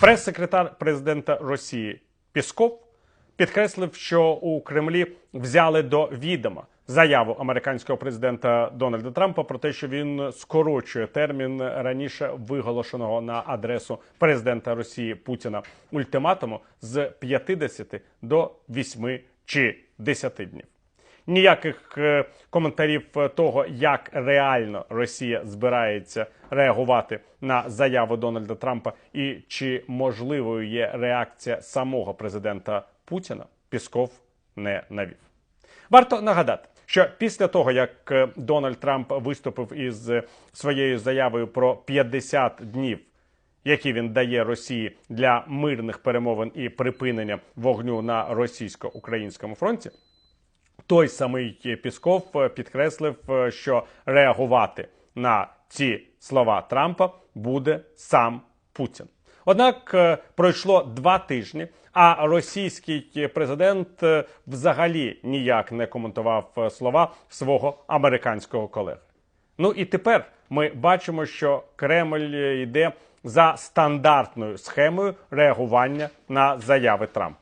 Прес-секретар президента Росії Пісков підкреслив, що у Кремлі взяли до відома заяву американського президента Дональда Трампа про те, що він скорочує термін раніше виголошеного на адресу президента Росії Путіна ультиматуму з 50 до 8 чи 10 днів. Ніяких е, коментарів е, того, як реально Росія збирається реагувати на заяву Дональда Трампа, і чи можливою є реакція самого президента Путіна, Пісков не навів. Варто нагадати, що після того, як е, Дональд Трамп виступив із своєю заявою про 50 днів які він дає Росії для мирних перемовин і припинення вогню на російсько-українському фронті, той самий Пісков е, підкреслив, е, що реагувати на ці слова Трампа буде сам Путін. Однак е, пройшло два тижні, а російський президент взагалі ніяк не коментував слова свого американського колеги. Ну і тепер ми бачимо, що Кремль йде за стандартною схемою реагування на заяви Трампа.